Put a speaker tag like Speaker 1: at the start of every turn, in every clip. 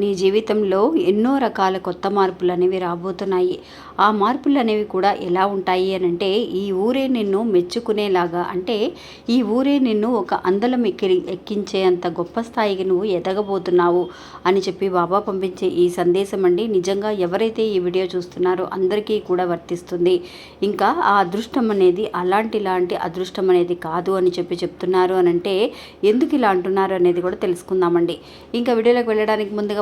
Speaker 1: నీ జీవితంలో ఎన్నో రకాల కొత్త మార్పులు అనేవి రాబోతున్నాయి. ఆ మార్పులు అనేవి కూడా ఎలా ఉంటాయి అని అంటే ఈ ఊరే నిన్ను మెచ్చుకునేలాగా అంటే ఈ ఊరే నిన్ను ఒక అందలం ఎక్కి ఎక్కించేంత గొప్ప స్థాయికి నువ్వు ఎదగబోతున్నావు అని చెప్పి బాబా పంపించే ఈ సందేశం అండి. నిజంగా ఎవరైతే ఈ వీడియో చూస్తున్నారో అందరికీ కూడా వర్తిస్తుంది. ఇంకా ఆ అదృష్టం అనేది అలాంటి ఇలాంటి అదృష్టం అనేది కాదు అని చెప్పి చెప్తున్నారు అని అంటే ఎందుకు ఇలా అంటున్నారు అనేది కూడా తెలుసుకుందామండి. ఇంకా వీడియోలోకి వెళ్ళడానికి ముందుగా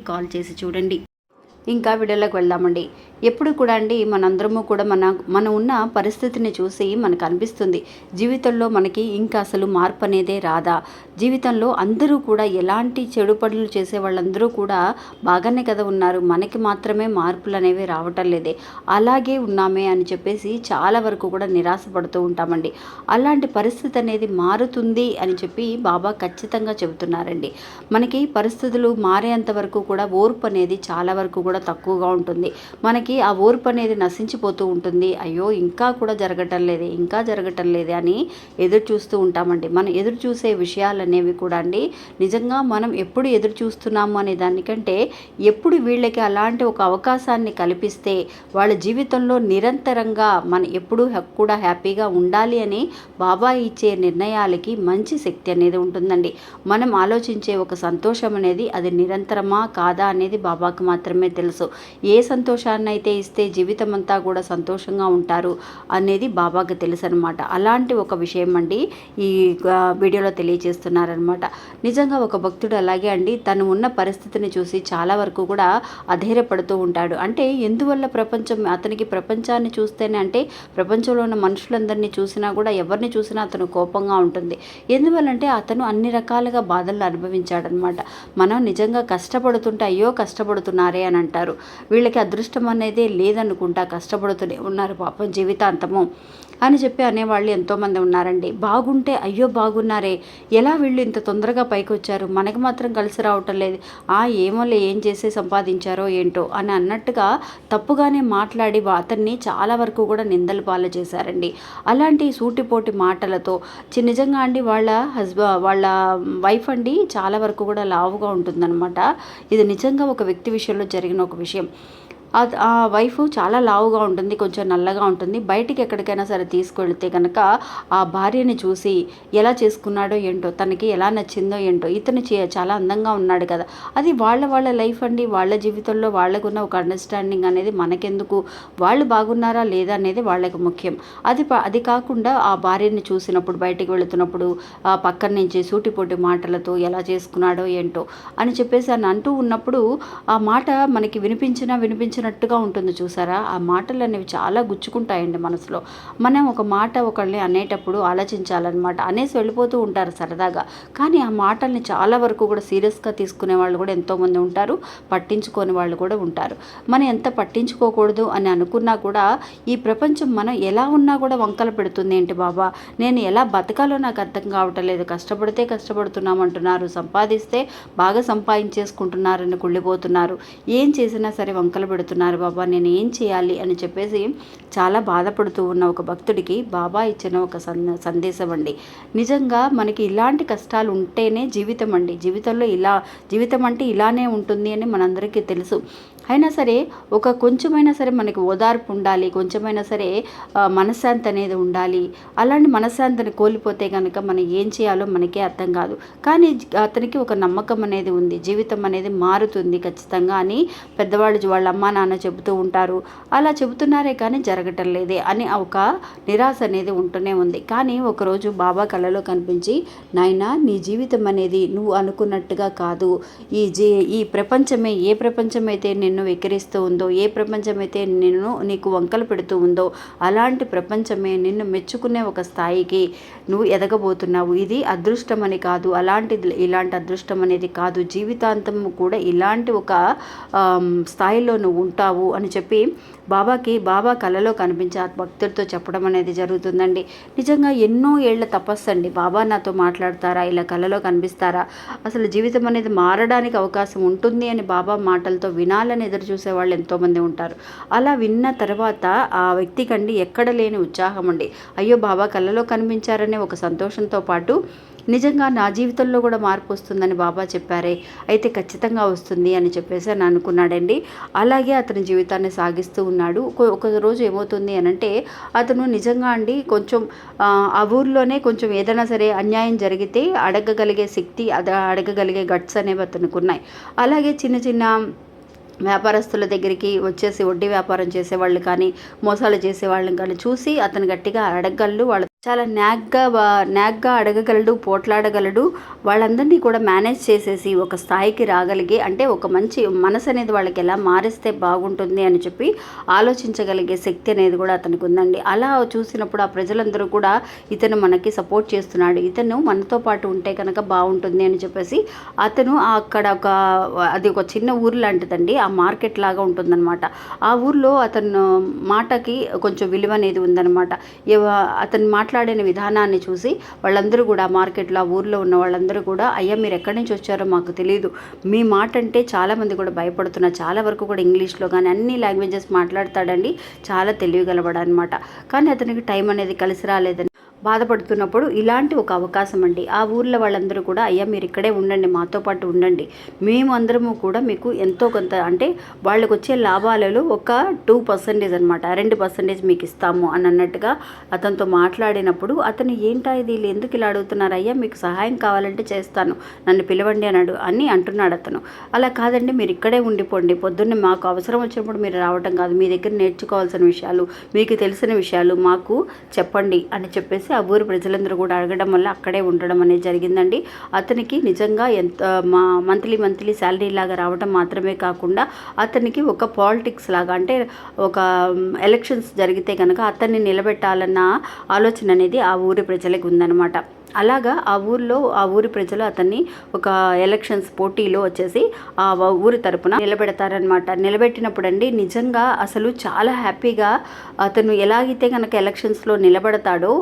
Speaker 1: కాల్ చేసి చూడండి. ఇంకా వీడియోలోకి వెళ్దామండి. ఎప్పుడు కూడా అండి మనందరము కూడా మన మనం ఉన్న పరిస్థితిని చూసి మనకు అనిపిస్తుంది. జీవితంలో మనకి ఇంకా అసలు మార్పు అనేదే రాదా? జీవితంలో అందరూ కూడా ఎలాంటి చెడు పనులు చేసే వాళ్ళందరూ కూడా బాగానే కదా ఉన్నారు. మనకి మాత్రమే మార్పులు అనేవి రావటం లేదే. అలాగే ఉన్నామే అని చెప్పేసి చాలా వరకు కూడా నిరాశపడుతూ ఉంటామండి. అలాంటి పరిస్థితి అనేది మారుతుంది అని చెప్పి బాబా ఖచ్చితంగా చెబుతున్నారండి. మనకి పరిస్థితులు మారేంత వరకు కూడా ఓర్పు అనేది చాలా వరకు కూడా తక్కువగా ఉంటుంది. మనకి ఆ ఓర్పు అనేది నశించిపోతూ ఉంటుంది. అయ్యో ఇంకా కూడా జరగటం లేదే ఇంకా జరగటం లేదే అని ఎదురు చూస్తూ ఉంటామండి. మనం ఎదురు చూసే విషయాలు అనేవి కూడా అండి నిజంగా మనం ఎప్పుడు ఎదురు చూస్తున్నాము అనే దానికంటే ఎప్పుడు వీళ్ళకి అలాంటి ఒక అవకాశాన్ని కల్పిస్తే వాళ్ళ జీవితంలో నిరంతరంగా మనం ఎప్పుడూ కూడా హ్యాపీగా ఉండాలి అని బాబా ఇచ్చే నిర్ణయాలకి మంచి శక్తి అనేది ఉంటుందండి. మనం ఆలోచించే ఒక సంతోషం అనేది అది నిరంతరమా కాదా అనేది బాబాకు మాత్రమే తెలుసు. ఏ సంతోషాన్ని అయితే ఇస్తే జీవితం అంతా కూడా సంతోషంగా ఉంటారు అనేది బాబాకి తెలుసు అనమాట అలాంటి ఒక విషయం అండి ఈ వీడియోలో తెలియజేస్తున్నారనమాట నిజంగా ఒక భక్తుడు అలాగే అండి తను ఉన్న పరిస్థితిని చూసి చాలా వరకు కూడా అధైర్యపడుతూ ఉంటాడు. అంటే ఎందువల్ల ప్రపంచం అతనికి ప్రపంచాన్ని చూస్తేనే అంటే ప్రపంచంలో ఉన్న మనుషులందరినీ చూసినా కూడా ఎవరిని చూసినా అతను కోపంగా ఉంటుంది. ఎందువల్లంటే అతను అన్ని రకాలుగా బాధలు అనుభవించాడనమాట మనం నిజంగా కష్టపడుతుంటే అయ్యో కష్టపడుతున్నారే అని అంటారు. వీళ్ళకి అదృష్టం అనేది లేదనుకుంటా కష్టపడుతూనే ఉన్నారు పాపం జీవితాంతము అని చెప్పి అనేవాళ్ళు ఎంతోమంది ఉన్నారండి. బాగుంటే అయ్యో బాగున్నారే ఎలా వీళ్ళు ఇంత తొందరగా పైకి వచ్చారు మనకి మాత్రం కలిసి రావటం లేదు. ఆ ఏమోలే ఏం చేసి సంపాదించారో ఏంటో అని అన్నట్టుగా తప్పుగానే మాట్లాడి అతన్ని చాలా వరకు కూడా నిందలు పాలు చేశారండి. అలాంటి సూటిపోటి మాటలతో నిజంగా అండి వాళ్ళ హస్బ వాళ్ళ వైఫ్ అండి చాలా వరకు కూడా లావుగా ఉంటుందన్నమాట. ఇది నిజంగా ఒక వ్యక్తి విషయంలో జరిగిన ఒక విషయం. ఆ- వైఫ్ చాలా లావుగా ఉంటుంది కొంచెం నల్లగా ఉంటుంది. బయటికి ఎక్కడికైనా సరే తీసుకెళ్తే కనుక ఆ భార్యని చూసి ఎలా చేసుకున్నాడో ఏంటో తనకి ఎలా నచ్చిందో ఏంటో ఇతను చే- చాలా అందంగా ఉన్నాడు కదా. అది వాళ్ళ వాళ్ళ లైఫ్ అండి. వాళ్ళ జీవితంలో వాళ్ళకున్న ఒక అండర్స్టాండింగ్ అనేది మనకెందుకు? వాళ్ళు బాగున్నారా లేదా అనేది వాళ్ళకి ముఖ్యం. అది అది కాకుండా ఆ భార్యని చూసినప్పుడు బయటికి వెళుతున్నప్పుడు ఆ పక్కన నుంచి సూటిపోటి మాటలతో ఎలా చేసుకున్నాడో ఏంటో అని చెప్పేసి అని అంటూ ఉన్నప్పుడు ఆ మాట మనకి వినిపించినా వినిపించినట్టుగా ఉంటుంది చూసారా? ఆ మాటలు అనేవి చాలా గుచ్చుకుంటాయండి మనసులో. మనం ఒక మాట ఒకళ్ళని అనేటప్పుడు ఆలోచించాలన్నమాట. అనేసి వెళ్ళిపోతూ ఉంటారు సరదాగా. కానీ ఆ మాటల్ని చాలా వరకు కూడా సీరియస్గా తీసుకునే వాళ్ళు కూడా ఎంతోమంది ఉంటారు. పట్టించుకోని వాళ్ళు కూడా ఉంటారు. మనం ఎంత పట్టించుకోకూడదు అని అనుకున్నా కూడా ఈ ప్రపంచం మనం ఎలా ఉన్నా కూడా వంకలు పెడుతుంది ఏంటి బాబా? నేను ఎలా బతకాలో నాకు అర్థం కావటం లేదు. కష్టపడితే కష్టపడుతున్నాం అంటున్నారు. సంపాదిస్తే బాగా సంపాదించేసుకుంటున్నారని కుళ్ళిపోతున్నారు. ఏం చేసినా సరే వంకలు పెడుతున్నారు. బాబా నేను ఏం చేయాలి? అని చెప్పేసి చాలా బాధపడుతూ ఉన్న ఒక భక్తుడికి బాబా ఇచ్చిన ఒక సంద- సందేశం అండి. నిజంగా మనకి ఇలాంటి కష్టాలు ఉంటేనే జీవితం అండి. జీవితంలో ఇలా జీవితం అంటే ఇలానే ఉంటుంది అని మనందరికీ తెలుసు. అయినా సరే ఒక కొంచెమైనా సరే మనకి ఓదార్పు ఉండాలి కొంచెమైనా సరే మనశ్శాంతి అనేది ఉండాలి. అలాంటి మనశ్శాంతిని కోల్పోతే కనుక మనం ఏం చేయాలో మనకే అర్థం కాదు. కానీ అతనికి ఒక నమ్మకం అనేది ఉంది జీవితం అనేది మారుతుంది ఖచ్చితంగా అని పెద్దవాళ్ళు వాళ్ళ అమ్మా నాన్న చెబుతూ ఉంటారు. అలా చెబుతున్నారే కానీ జరగటం లేదే అని ఒక నిరాశ అనేది ఉంటూనే ఉంది. కానీ ఒకరోజు బాబా కళలో కనిపించి నాయనా నీ జీవితం అనేది నువ్వు అనుకున్నట్టుగా కాదు. ఈ జీ ఈ ప్రపంచమే ఏ ప్రపంచమైతే నిన్ను వెకిరిస్తూ ఉందో ఏ ప్రపంచమైతే నిన్ను నీకు వంకలు పెడుతూ ఉందో అలాంటి ప్రపంచమే నిన్ను మెచ్చుకునే ఒక స్థాయికి నువ్వు ఎదగబోతున్నావు. ఇది అదృష్టం అని కాదు అలాంటి ఇలాంటి అదృష్టం అనేది కాదు. జీవితాంతం కూడా ఇలాంటి ఒక స్థాయిలో నువ్వు ఉంటావు అని చెప్పి బాబాకి బాబా కళలో కనిపించే భక్తులతో భక్తుడితో చెప్పడం అనేది జరుగుతుందండి. నిజంగా ఎన్నో ఏళ్ళ తపస్సు అండి. బాబా నాతో మాట్లాడతారా? ఇలా కళలో కనిపిస్తారా? అసలు జీవితం అనేది మారడానికి అవకాశం ఉంటుంది అని బాబా మాటలతో వినాలని ఎదురు చూసే వాళ్ళు ఎంతోమంది ఉంటారు. అలా విన్న తర్వాత ఆ వ్యక్తికండి ఎక్కడ లేని ఉత్సాహం అండి. అయ్యో బాబా కళలో కనిపించారనే ఒక సంతోషంతో పాటు నిజంగా నా జీవితంలో కూడా మార్పు వస్తుందని బాబా చెప్పారే. అయితే ఖచ్చితంగా వస్తుంది అని చెప్పేసి అని అనుకున్నాడండి. అలాగే అతని జీవితాన్ని సాగిస్తూ ఉన్నాడు. ఒక- రోజు ఏమవుతుంది అని అంటే అతను నిజంగా అండి కొంచెం ఆ, ఊర్లోనే కొంచెం ఏదైనా సరే అన్యాయం జరిగితే అడగగలిగే శక్తి అద అడగగలిగే గట్స్ అనేవి అతనికి ఉన్నాయి. అలాగే చిన్న చిన్న వ్యాపారస్తుల దగ్గరికి వచ్చేసి వడ్డీ వ్యాపారం చేసేవాళ్ళు కానీ మోసాలు చేసేవాళ్ళని కానీ చూసి అతను గట్టిగా అడగగలడు. వాళ్ళ చాలా న్యాగ్గా న్యాగ్గా అడగగలడు పోట్లాడగలడు. వాళ్ళందరినీ కూడా మేనేజ్ చేసేసి ఒక స్థాయికి రాగలిగే అంటే ఒక మంచి మనసు అనేది వాళ్ళకి ఎలా మారిస్తే బాగుంటుంది అని చెప్పి ఆలోచించగలిగే శక్తి అనేది కూడా అతనికి ఉందండి. అలా చూసినప్పుడు ఆ ప్రజలందరూ కూడా ఇతను మనకి సపోర్ట్ చేస్తున్నాడు. ఇతను మనతో పాటు ఉంటే కనుక బాగుంటుంది అని చెప్పేసి అతను అక్కడ ఒక అది ఒక చిన్న ఊరు లాంటిదండి. ఆ మార్కెట్ లాగా ఉంటుందన్నమాట. ఆ ఊర్లో అతను మాటకి కొంచెం విలువ అనేది ఉందన్నమాట. అతని మాట్లా మాట్లాడిన విధానాన్ని చూసి వాళ్ళందరూ కూడా మార్కెట్లో ఆ ఊర్లో ఉన్న వాళ్ళందరూ కూడా అయ్యా మీరు ఎక్కడి నుంచి వచ్చారో మాకు తెలియదు మీ మాట అంటే చాలామంది కూడా భయపడుతున్నారు. చాలా వరకు కూడా ఇంగ్లీష్లో కానీ అన్ని లాంగ్వేజెస్ మాట్లాడతాడండి. చాలా తెలియగలవాడు అనమాట కానీ అతనికి టైం అనేది కలిసి రాలేదని బాధపడుతున్నప్పుడు ఇలాంటి ఒక అవకాశం అండి. ఆ ఊర్లో వాళ్ళందరూ కూడా అయ్యా మీరు ఇక్కడే ఉండండి మాతో పాటు ఉండండి. మేము అందరము కూడా మీకు ఎంతో కొంత అంటే వాళ్ళకు వచ్చే లాభాలలో ఒక టూ పర్సెంటేజ్ అనమాట రెండు పర్సెంటేజ్ మీకు ఇస్తాము అని అన్నట్టుగా అతనితో మాట్లాడినప్పుడు అతను ఏంటా ఇది? వీళ్ళు ఎందుకు ఇలా అడుగుతున్నారు? అయ్యా మీకు సహాయం కావాలంటే చేస్తాను. నన్ను పిలవండి అన్నాడు అని అంటున్నాడు అతను. అలా కాదండి మీరు ఇక్కడే ఉండిపోండి. పొద్దున్నే మాకు అవసరం వచ్చినప్పుడు మీరు రావటం కాదు. మీ దగ్గర నేర్చుకోవాల్సిన విషయాలు మీకు తెలిసిన విషయాలు మాకు చెప్పండి అని చెప్పేసి ఆ ఊరి ప్రజలందరూ కూడా అడగడం వల్ల అక్కడే ఉండడం అనేది జరిగిందండి. అతనికి నిజంగా ఎంత మా మంత్లీ మంత్లీ శాలరీ లాగా రావడం మాత్రమే కాకుండా అతనికి ఒక పాలిటిక్స్ లాగా అంటే ఒక ఎలక్షన్స్ జరిగితే కనుక అతన్ని నిలబెట్టాలన్న ఆలోచన అనేది ఆ ఊరి ప్రజలకు ఉందన్నమాట. అలాగా ఆ ఊర్లో ఆ ఊరి ప్రజలు అతన్ని ఒక ఎలక్షన్స్ పోటీలో వచ్చేసి ఆ ఊరి తరపున నిలబెడతారనమాట నిలబెట్టినప్పుడు అండి నిజంగా అసలు చాలా హ్యాపీగా అతను ఎలాగైతే కనుక ఎలక్షన్స్లో నిలబడతాడో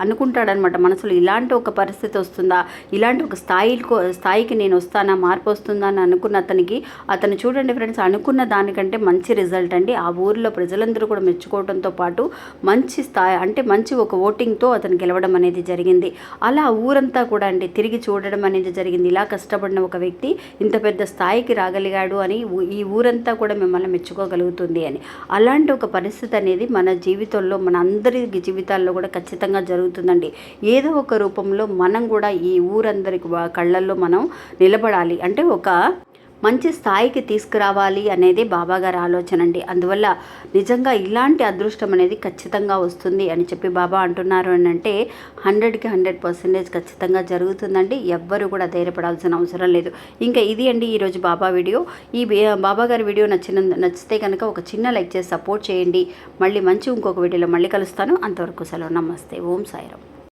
Speaker 1: అనుకుంటాడనమాట మనసులో ఇలాంటి ఒక పరిస్థితి వస్తుందా? ఇలాంటి ఒక స్థాయికి స్థాయికి నేను వస్తానా? మార్పు వస్తుందా? అని అనుకున్న అతనికి అతను చూడండి ఫ్రెండ్స్ అనుకున్న దానికంటే మంచి రిజల్ట్ అండి. ఆ ఊర్లో ప్రజలందరూ కూడా మెచ్చుకోవడంతో పాటు మంచి స్థాయి అంటే మంచి ఒక ఓటింగ్తో అతను గెలవడం అనేది జరిగింది. అలా ఊరంతా కూడా అండి తిరిగి చూడడం అనేది జరిగింది. ఇలా కష్టపడిన ఒక వ్యక్తి ఇంత పెద్ద స్థాయికి రాగలిగాడు అని ఈ ఊరంతా కూడా మిమ్మల్ని మెచ్చుకోగలుగుతుంది అని. అలాంటి ఒక పరిస్థితి అనేది మన జీవితంలో మన అందరి జీవితాల్లో కూడా ఖచ్చితంగా జరుగుతుందండి. ఏదో ఒక రూపంలో మనం కూడా ఈ ఊరందరికి కళ్ళల్లో మనం నిలబడాలి. అంటే ఒక మంచి స్థాయికి తీసుకురావాలి అనేది బాబాగారి ఆలోచన అండి. అందువల్ల నిజంగా ఇలాంటి అదృష్టం అనేది ఖచ్చితంగా వస్తుంది అని చెప్పి బాబా అంటున్నారు అని అంటే హండ్రెడ్కి హండ్రెడ్ పర్సెంటేజ్ ఖచ్చితంగా జరుగుతుందండి. ఎవ్వరు కూడా ధైర్యపడాల్సిన అవసరం లేదు. ఇంకా ఇది అండి ఈరోజు బాబా వీడియో. ఈ బి- బాబా గారి వీడియో నచ్చిన నచ్చితే కనుక ఒక చిన్న లైక్ చేసి సపోర్ట్ చేయండి. మళ్ళీ మంచి ఇంకొక వీడియోలో మళ్ళీ కలుస్తాను. అంతవరకు సెలవు. నమస్తే. ఓం సాయిరామ్.